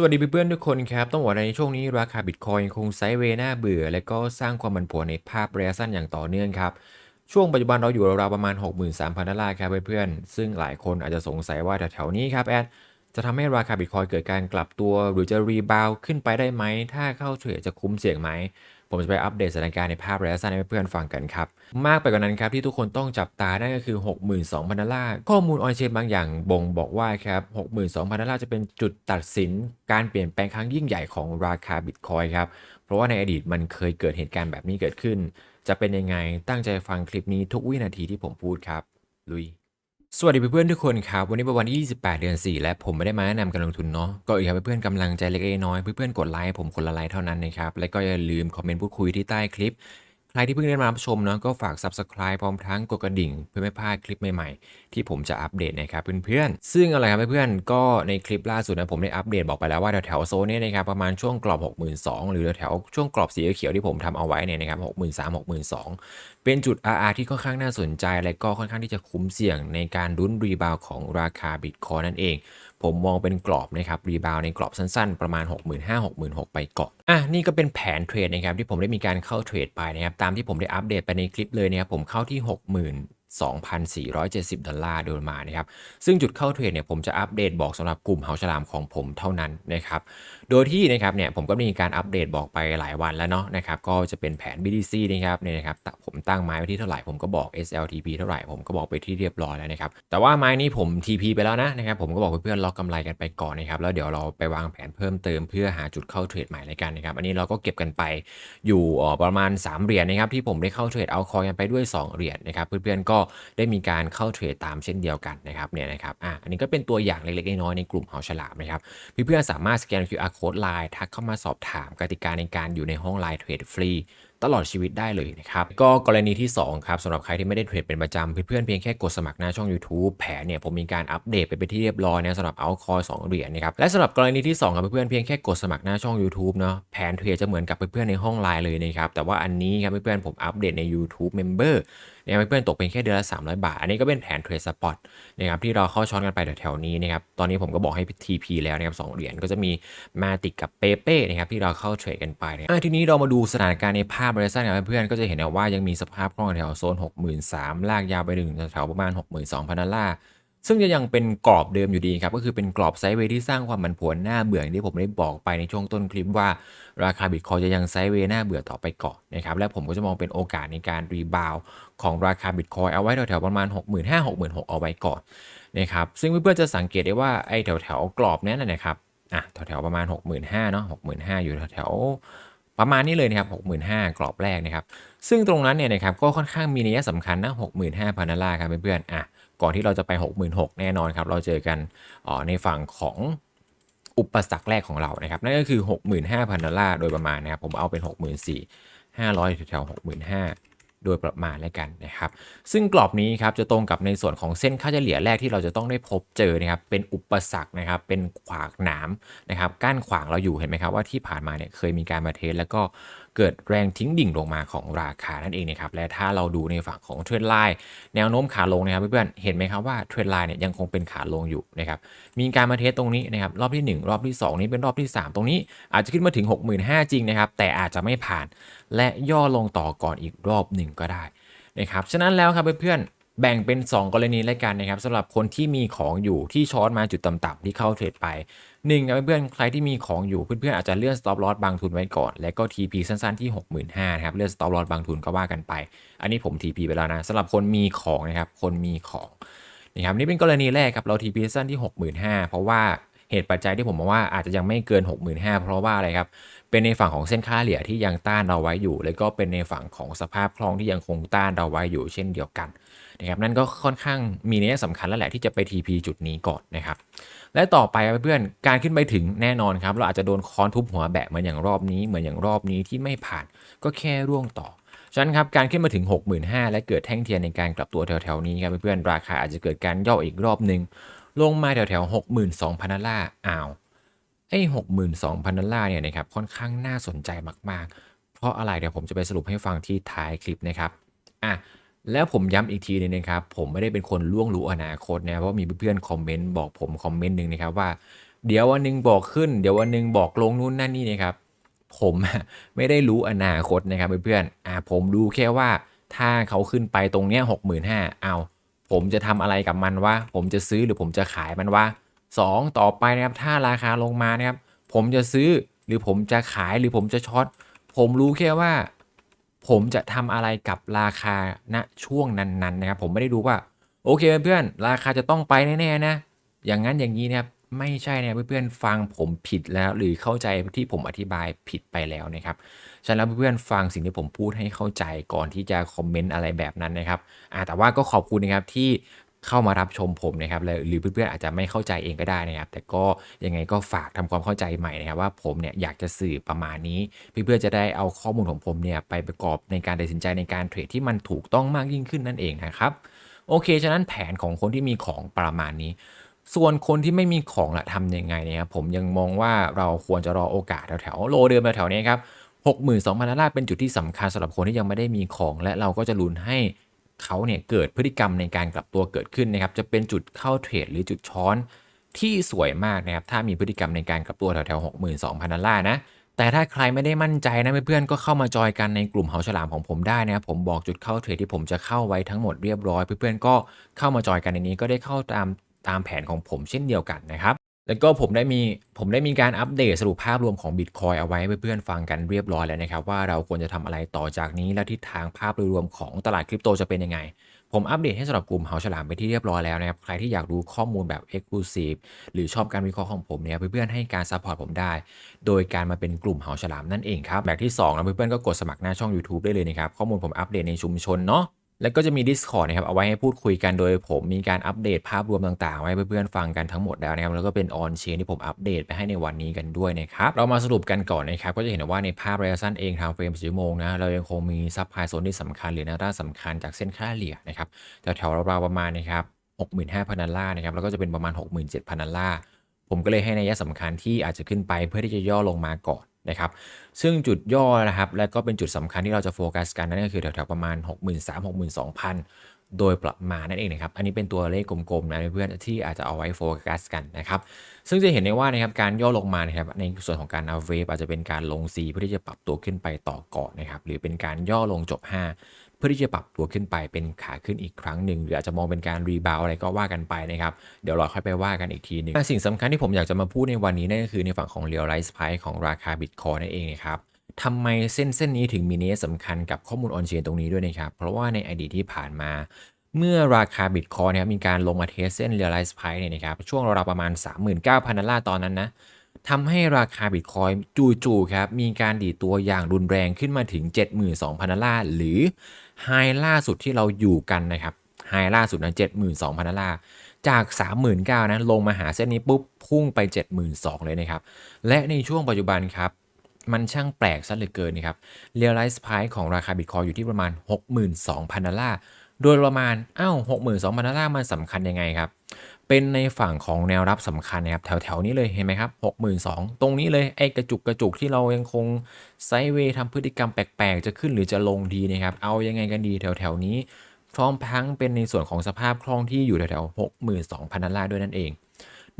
สวัสดีเพื่อนๆทุกคนครับ ต้องบอกในช่วงนี้ราคาบิตคอยน์คงไซด์เวน่าเบื่อ และก็สร้างความมันผวนในภาพระยะสั้นอย่างต่อเนื่องครับ ช่วงปัจจุบันเราอยู่ราวๆประมาณ 63,000 ดอลลาร์ครับเพื่อนๆ ซึ่งหลายคนอาจจะสงสัยว่าแถวๆนี้ครับแอดจะทำให้ราคาบิตคอยน์เกิดการกลับตัว หรือจะรีบาวขึ้นไปได้ไหม ถ้าเข้าเทรดจะคุ้มเสี่ยงไหม ผมจะไปอัปเดตสถานการณ์ในภาพระยะสั้นให้เพื่อนๆฟังกันครับ มากไปกว่านั้นครับที่ทุกคนต้องจับตานั่นก็คือ 62,000ดอลลาร์ข้อมูลออนเชนบางอย่างบ่งบอกว่าครับ62,000ดอลลาร์จะเป็นจุดตัดสินการเปลี่ยนแปลงครั้งยิ่งใหญ่ของราคาบิตคอยครับเพราะว่าในอดีตมันเคยเกิดเหตุการณ์แบบนี้เกิดขึ้น จะเป็นยังไงตั้งใจฟังคลิปนี้ทุกวินาทีที่ผมพูดครับลุย สวัสดีเพื่อนๆทุกคนครับ วันนี้เป็นวันที่ 28 เดือน 4 และผมไม่ได้มาแนะนำการลงทุนเนาะก็อีกครับเพื่อนๆกำลังใจเล็กๆน้อยเพื่อนๆกดไลค์ผมคนละไลค์เท่านั้นนะครับและก็อย่าลืมคอมเมนต์พูดคุยที่ใต้คลิป ใครที่เพิ่งได้มารับชมเนาะก็ฝาก Subscribe พร้อมทั้งกดกระดิ่ง เพื่อไม่พลาดคลิปใหม่ๆ ที่ผมจะอัปเดตนะครับเพื่อนๆ ซึ่งอะไรครับเพื่อนๆ ก็ในคลิปล่าสุดนะผมได้อัปเดตบอกไปแล้วว่าแถวๆโซนนี้นะครับประมาณช่วงกรอบ 62,000 หรือแถวๆช่วงกรอบสีเขียวที่ผมทำเอาไว้เนี่ยนะครับ63,000 62,000 เป็นจุด RR ที่ค่อนข้างน่าสนใจ และก็ค่อนข้างที่จะคุ้มเสี่ยงในการลุ้นรีบาวของราคาบิตคอยนั่นเอง ผมมองเป็นกรอบนะครับรีบาวในกรอบสั้นๆ ประมาณ 65,000-66,000ไปก่อนอะนี่ก็เป็นแผนเทรดนะครับที่ผมได้มีการเข้าเทรดไปนะครับตามที่ผมได้อัปเดตไปในคลิปเลยนะครับผมเข้าที่ 60,000 2,470 ดอลลาร์โดยประมาณนะครับ ซึ่งจุดเข้าเทรดเนี่ยผมจะอัปเดตบอกสำหรับกลุ่มเฮาฉลามของผมเท่านั้นนะครับ โดยที่นะครับเนี่ยผมก็มีการอัปเดตบอกไปหลายวันแล้วเนาะนะครับก็จะเป็นแผน BTC นะครับเนี่ยนะครับผมตั้งไม้ไว้ที่เท่าไหร่ผมก็บอก SLTP เท่าไหร่ผมก็บอกไปที่เรียบร้อยแล้วนะครับ แต่ว่าไม้นี้ผม TP ไปแล้วนะนะครับผมก็บอกเพื่อนๆล็อกกำไรกันไปก่อนนะครับแล้วเดี๋ยวเราไปวางแผนเพิ่มเติมเพื่อหาจุดเข้าเทรดใหม่ในกันนะครับอันนี้เราก็เก็บกันไปอยู่ประมาณ3เหรียญนะครับที่ผมได้เข้าเทรดเอาคอยกันไปด้วย2เหรียญนะครับเพื่อนๆก็ได้มีการเข้าเทรดตามเช่นเดียวกันนะครับเนี่ยนะครับอะอันนี้ก็เป็นตัวอย่างเล็กๆน้อยๆในกลุ่มเฮาฉลามนะครับเพื่อนๆสามารถสแกน QR code ไลน์ทักเข้ามาสอบถามกติกาในการอยู่ในห้องไลน์เทรดฟรี ตลอดชีวิตได้เลยนะครับ ก็กรณีที่2ครับสำหรับใครที่ไม่ได้เทรดเป็นประจำเพื่อนๆเพียงแค่กดสมัครหน้าช่อง YouTube แผนเนี่ยผมมีการอัปเดตไปเป็นที่เรียบร้อยนะสำหรับเอาคอย2เหรียญนะครับและสำหรับกรณีที่2ครับเพื่อนๆเพียงแค่กดสมัครหน้าช่อง YouTube เนาะแผนเทรดจะเหมือนกับเพื่อนๆในห้องไลน์เลยนะครับแต่ว่าอันนี้ครับเพื่อนๆผมอัปเดตใน YouTube Member เนี่ยเพื่อนๆตกเป็นแค่เดือนละ300 บาท อันนี้ก็เป็นแผนเทรดสปอตนะครับที่เราเข้าช้อนกันไปแถวๆนี้นะครับตอนนี้ผมก็บอกให้ TP แล้วนะครับสเหรียญก็จะมีมาติกกับเปเป้นะครับที่เราเข้าเทรดกันไปนะทีนี้เรามาดูสถานการณ์ในภาพบริษัทกันเพื่อนๆก็จะเห็นว่ายังมีสภาพคล่องแถวโซน 63,000ลากยาวไปถึงแถวประมาณ 62,000ดอลลาร์ซึ่งจะยังเป็นกรอบเดิมอยู่ดีครับ ก็คือเป็นกรอบไซด์เวย์ที่สร้างความผันผวนหน้าเบื่ออย่างที่ผมได้บอกไปในช่วงต้นคลิปว่า ราคาบิตคอยจะยังไซด์เวย์หน้าเบื่อต่อไปก่อนนะครับ และผมก็จะมองเป็นโอกาสในการรีบาวของราคาบิตคอยเอาไว้แถวๆประมาณ 65,000 66,000เอาไว้ก่อนนะครับซึ่งเพื่อนๆจะสังเกตได้ว่าไอ้แถวๆกรอบนี้นะครับอะแถวๆประมาณ 65,000เนาะ65,000 อยู่แถว ประมาณนี้เลยนะครับ65,000 กรอบแรกนะครับ ซึ่งตรงนั้นเนี่ยนะครับก็ค่อนข้างมีนัยสำคัญนะ65,000ดอลลาร์ครับเพื่อนๆอะก่อนที่เราจะไป 66,000 แน่นอนครับ เราเจอกันออในฝั่งของอุปสรรคแรกของเรานะครับ นั่นก็คือ 65,000 ดอลลาร์โดยประมาณนะครับ ผมเอาเป็น 64,500แถวๆ65,000 โดยประมาณแล้วกันนะครับ ซึ่งกรอบนี้ครับจะตรงกับในส่วนของเส้นค่าเฉลี่ยแรกที่เราจะต้องได้พบเจอนะครับ เป็นอุปสรรคนะครับ เป็นขวากหนามนะครับ ก้านขวางเราอยู่เห็นไหมครับว่าที่ผ่านมาเนี่ยเคยมีการมาเทสแล้วก็ เกิดแรงทิ้งดิ่งลงมาของราคานั่นเองนะครับและถ้าเราดูในฝั่งของเทรนไลน์แนวโน้มขาลงนะครับเพื่อนๆเห็นไหมครับว่าเทรนไลน์เนี่ยยังคงเป็นขาลงอยู่นะครับมีการมาเทสตรงนี้นะครับรอบที่ 1 รอบที่ 2 นี้เป็นรอบที่ 3 ตรงนี้ อาจจะขึ้นมาถึง 65,000จริงนะครับแต่อาจจะไม่ผ่าน และย่อลงต่อก่อนอีกรอบหนึ่งก็ได้นะครับฉะนั้นแล้วครับเพื่อนๆแบ่งเป็น 2 กรณีแล้วกันนะครับสำหรับคนที่มีของอยู่ที่ช็อตมาจุดต่ำๆที่เข้าเทรดไป หนึ่งนะเพื่อนๆใครที่มีของอยู่เพื่อนๆอาจจะเลื่อน stop loss บางทุนไว้ก่อน แล้วก็ TP สั้นๆที่ 65,000นะครับเลื่อน stop loss บางทุนก็ว่ากันไป อันนี้ผม TP ไปแล้วนะสำหรับคนมีของนะครับคนมีของนะครับนี่เป็นกรณีแรกครับเรา TP สั้นที่ 65,000เพราะว่า เหตุปัจจัยที่ผมมองว่าอาจจะยังไม่เกิน 65,000เพราะว่าอะไรครับ เป็นในฝั่งของเส้นค่าเหลี่ยที่ยังต้านเราไว้อยู่ แล้วก็เป็นในฝั่งของสภาพคล่องที่ยังคงต้านเราไว้อยู่เช่นเดียวกันนะครับนั่นก็ค่อนข้างมีนัยสำคัญแล้วแหละที่จะไป TP จุดนี้ก่อนนะครับและต่อไปเพื่อนการขึ้นไปถึงแน่นอนครับ เราอาจจะโดนค้อนทุบหัวแบะเหมือนอย่างรอบนี้เหมือนอย่างรอบนี้ที่ไม่ผ่านก็แค่ร่วงต่อฉะนั้นครับการขึ้นมาถึง 65,000 และเกิดแท่งเทียนในการกลับตัวแถวๆนี้ครับเพื่อนราคาอาจจะเกิดการย่ออีกรอบหนึ่ง ลงมาแถวๆ62,000ดอลลาร์อ้าวไอ้62,000ดอลลาร์เนี่ยนะครับค่อนข้างน่าสนใจมากๆ เพราะอะไรเดี๋ยวผมจะไปสรุปให้ฟังที่ท้ายคลิปนะครับอะแล้วผมย้ำอีกทีนึงนะครับ ผมไม่ได้เป็นคนล่วงรู้อนาคตนะเพราะมีเพื่อนๆคอมเมนต์บอกผมคอมเมนต์หนึ่งนะครับว่า เดี๋ยววันหนึ่งบอกขึ้น เดี๋ยววันหนึ่งบอกลงนู่นนั่นนี่นะครับ ผมไม่ได้รู้อนาคตนะครับเพื่อนๆอ่าผมรู้แค่ว่าถ้าเขาขึ้นไปตรงเนี้ยหกหมื่นห้าเอา ผมจะทำอะไรกับมันวะผมจะซื้อหรือผมจะขายมันวะสองต่อไปนะครับถ้าราคาลงมานะครับ ผมจะซื้อหรือผมจะขายหรือผมจะช็อตผมรู้แค่ว่า ผมจะทำอะไรกับราคาณช่วงนั้นๆนะครับ ผมไม่ได้รู้ว่า โอเคเพื่อนๆราคาจะต้องไปแน่ๆนะ อย่างนั้นอย่างนี้นะครับ ไม่ใช่นะเพื่อนๆฟังผมผิดแล้วหรือเข้าใจที่ผมอธิบายผิดไปแล้วนะครับฉะนั้นเพื่อนๆฟังสิ่งที่ผมพูดให้เข้าใจก่อนที่จะคอมเมนต์อะไรแบบนั้นนะครับแต่ว่าก็ขอบคุณนะครับที่เข้ามารับชมผมนะครับและหรือเพื่อนๆอาจจะไม่เข้าใจเองก็ได้นะครับ แต่ก็ยังไงก็ฝากทำความเข้าใจใหม่นะครับว่าผมเนี่ยอยากจะสื่อประมาณนี้ เพื่อนๆจะได้เอาข้อมูลของผมเนี่ยไปประกอบในการตัดสินใจในการเทรดที่มันถูกต้องมากยิ่งขึ้นนั่นเองนะครับโอเค ฉะนั้นแผนของคนที่มีของประมาณนี้ ส่วนคนที่ไม่มีของละทำยังไงเนี่ยครับผมยังมองว่าเราควรจะรอโอกาสแถวๆโลเดิมแถวๆนี้ครับ62,000ดอลลาร์เป็นจุดที่สำคัญสำหรับคนที่ยังไม่ได้มีของ และเราก็จะลุ้นให้เขาเนี่ยเกิดพฤติกรรมในการกลับตัวเกิดขึ้นนะครับ จะเป็นจุดเข้าเทรดหรือจุดช้อนที่สวยมากนะครับ ถ้ามีพฤติกรรมในการกลับตัวแถวๆ62,000ดอลลาร์นะ แต่ถ้าใครไม่ได้มั่นใจนะเพื่อนๆก็เข้ามาจอยกันในกลุ่มเหาฉลามของผมได้นะครับ ผมบอกจุดเข้าเทรดที่ผมจะเข้าไว้ทั้งหมดเรียบร้อย เพื่อนๆก็เข้ามาจอยกันในนี้ก็ได้เข้าตาม ตามแผนของผมเช่นเดียวกันนะครับ แล้วก็ผมได้มีผมได้มีการอัปเดตสรุปภาพรวมของ Bitcoin เอาไว้เพื่อนๆฟังกันเรียบร้อยแล้วนะครับ ว่าเราควรจะทำอะไรต่อจากนี้และทิศทางภาพโดยรวมของตลาดคริปโตจะเป็นยังไงผมอัปเดตให้สำหรับกลุ่มเหาฉลามไปที่เรียบร้อยแล้วนะครับ ใครที่อยากรู้ข้อมูลแบบ Exclusive หรือชอบการวิเคราะห์ของผมเนี่ยเพื่อนๆให้การซัพพอร์ตผมได้ โดยการมาเป็นกลุ่มเหาฉลามนั่นเองครับ แบบที่2นะเพื่อนๆก็กดสมัครหน้าช่อง YouTube ได้เลยนะครับ ข้อมูลผมอัปเดตในชุมชนเนาะ แล้วก็จะมี Discord นะครับเอาไว้ให้พูดคุยกันโดยผมมีการอัปเดตภาพรวมต่างๆ ไว้เพื่อนๆฟังกันทั้งหมดแล้วนะครับแล้วก็เป็นออนเชนที่ผมอัปเดตไปให้ในวันนี้กันด้วยนะครับเรามาสรุปกันก่อนนะครับก็จะเห็นว่าในภาพระยะสั้นเองทางเฟรมชั่วโมงนะเรายังคงมีซับไพโซนที่สำคัญหรือแนวต้านสำคัญจากเส้นค่าเฉลี่ยนะครับแถวๆราวๆประมาณนะครับ65,000ดอลลาร์นะครับแล้วก็จะเป็นประมาณ 67,000ดอลลาร์ผมก็เลยให้นัยสำคัญที่อาจจะขึ้นไปเพื่อที่จะย่อลงมาก่อน นะครับซึ่งจุดย่อนะครับและก็เป็นจุดสำคัญที่เราจะโฟกัสกันนั่นก็คือแถวๆประมาณ 63,000-62,000 โดยประมาณนั่นเองนะครับอันนี้เป็นตัวเลขกลมๆนะเพื่อนๆที่อาจจะเอาไว้โฟกัสกันนะครับซึ่งจะเห็นได้ว่านะครับการย่อลงมานะครับในส่วนของการเอาเวฟอาจจะเป็นการลง C เพื่อที่จะปรับตัวขึ้นไปต่อก่อนนะครับหรือเป็นการย่อลงจบ 5 เพื่อที่จะปรับตัวขึ้นไปเป็นขาขึ้นอีกครั้งหนึ่งหรืออาจจะมองเป็นการรีบาวอะไรก็ว่ากันไปนะครับ เดี๋ยวเราค่อยไปว่ากันอีกทีหนึงสิ่งสำคัญที่ผมอยากจะมาพูดในวันนี้นั่นก็คือในฝั่งของ realize price ของราคา Bitcoin นั่นเองนะครับทำไมเส้นเส้นนี้ถึงมีนัยสำคัญกับข้อมูลออนเชนตรงนี้ด้วยนะครับ เพราะว่าในอดีตที่ผ่านมาเมื่อราคาบิตคอยนะครับมีการลงมาเทสเส้น realize price เนี่ยนะครับช่วงราวๆประมาณ 39,000 ดอลลาร์ตอนนั้นนะ ทำให้ราคาบิตคอยจู่ๆครับ มีการดีตัวอย่างรุนแรงขึ้นมาถึง 72,000ดอลลาร์หรือไฮล่าสุดที่เราอยู่กันนะครับไฮล่าสุดนะ72,000ดอลลาร์จาก 39,000นะลงมาหาเส้นนี้ปุ๊บ พุ่งไป 72,000 เลยนะครับ และในช่วงปัจจุบันครับมันช่างแปลกซะเหลือเกินนะครับ realize price ของราคาบิตคอยอยู่ที่ประมาณ 62,000 ดอลลาร์ โดยประมาณ อ้าว 62,000 ดอลลาร์มันสำคัญยังไงครับ เป็นในฝั่งของแนวรับสำคัญนะครับแถวๆนี้เลยเห็นไหมครับ 62,000 ตรงนี้เลยไอ้กระจุกกระจุกที่เรายังคงไซเวย์ทำพฤติกรรมแปลกๆ จะขึ้นหรือจะลงดีนะครับ เอายังไงกันดีแถวๆนี้พร้อมพังเป็นในส่วนของสภาพคล่องที่อยู่แถวๆ62,000ดอลลาร์ด้วยนั่นเอง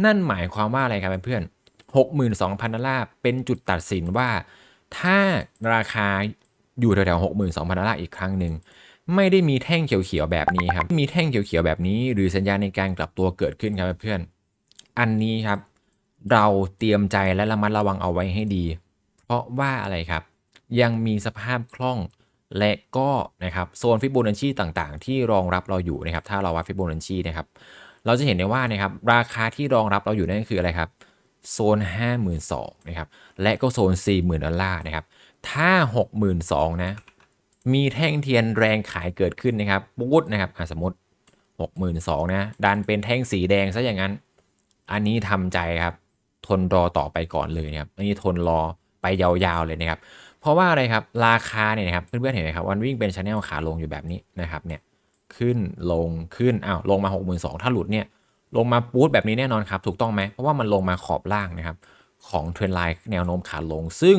นั่นหมายความว่าอะไรครับเพื่อนๆ62,000ดอลลาร์เป็นจุดตัดสินว่า ถ้าราคาอยู่แถวๆ62,000ดอลลาร์อีกครั้งหนึ่ง ไม่ได้มีแท่งเขียวๆแบบนี้ครับ มีแท่งเขียวๆแบบนี้ หรือสัญญาณในการกลับตัวเกิดขึ้นครับเพื่อนอันนี้ครับ เราเตรียมใจและระมัดระวังเอาไว้ให้ดี เพราะว่าอะไรครับ ยังมีสภาพคล่องและก็นะครับโซนฟิโบนัชชีต่างๆ ที่รองรับเราอยู่นะครับ ถ้าเราวัดฟิโบนัชชีนะครับ เราจะเห็นได้ว่านะครับราคาที่รองรับเราอยู่นั่นคืออะไรครับโซน 52,000นะครับ และก็โซน 40,000 ดอลลาร์นะครับ ถ้า 62,000 นะ มีแท่งเทียนแรงขายเกิดขึ้นนะครับปุ๊ดนะครับสมมติ 62,000นะดันเป็นแท่งสีแดงซะอย่างนั้น อันนี้ทำใจครับ ทนรอต่อไปก่อนเลยนะครับอันนี้ทนรอไปยาวๆเลยนะครับ เพราะว่าอะไรครับราคาเนี่ยนะครับเพื่อนๆเห็นไหมครับวันวิ่งเป็นชแนลขาลงอยู่แบบนี้นะครับเนี่ยขึ้นลงขึ้นอ้าวลงมา 62,000ถ้าหลุดเนี่ยลงมาปูดแบบนี้แน่นอนครับถูกต้องไหมเพราะว่ามันลงมาขอบล่างนะครับ ของเทรนไลน์แนวโน้มขาลง ซึ่ง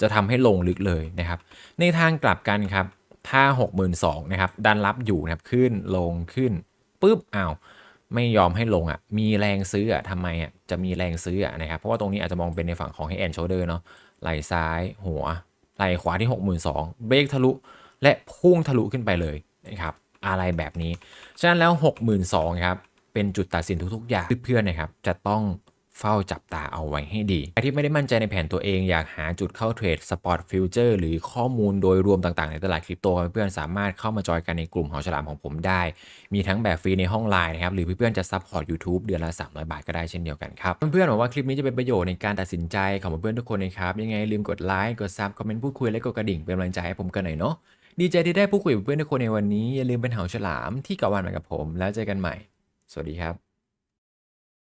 จะทำให้ลงลึกเลยนะครับ ในทางกลับกันครับ ถ้า 62,000นะครับดันรับอยู่นะครับขึ้นลงขึ้นปุ๊บอ้าวไม่ยอมให้ลงอะ มีแรงซื้ออะทำไมอะ จะมีแรงซื้ออะนะครับ เพราะว่าตรงนี้อาจจะมองเป็นในฝั่งของ head and shoulder เนาะ ไหลซ้ายหัว ไหลขวาที่ 62,000เบรกทะลุ และพุ่งทะลุขึ้นไปเลยนะครับ อะไรแบบนี้ ฉะนั้นแล้ว 62,000ครับ เป็นจุดตัดสินทุกๆอย่างเพื่อนๆนะครับ จะต้อง เฝ้าจับตาเอาไว้ให้ดี ใครที่ไม่ได้มั่นใจในแผนตัวเองอยากหาจุดเข้าเทรดสปอร์ตฟิวเจอร์หรือข้อมูลโดยรวมต่างๆ ในตลาดคริปโตเพื่อนๆสามารถเข้ามาจอยกันในกลุ่มหอฉลามของผมได้ มีทั้งแบบฟรีในห้องไลน์นะครับหรือเพื่อนๆจะซัพพอร์ต YouTube เดือนละ300 บาทก็ได้เช่นเดียวกันครับ เพื่อนๆหวังว่าคลิปนี้จะเป็นประโยชน์ในการตัดสินใจของเพื่อนๆทุกคนนะครับยังไงลืมกดไลค์กดซับคอมเมนต์พูดคุยและกดกระดิ่งเป็นกำลังใจให้ผมกันหน่อยเนาะดีใจที่ได้พูดคุยกับเพื่อนทุกคนในวันนี้อย่าลืมเป็นหอฉลามที่เกาะวันเหมือนกับผม แล้วเจอกันใหม่ สวัสดีครับ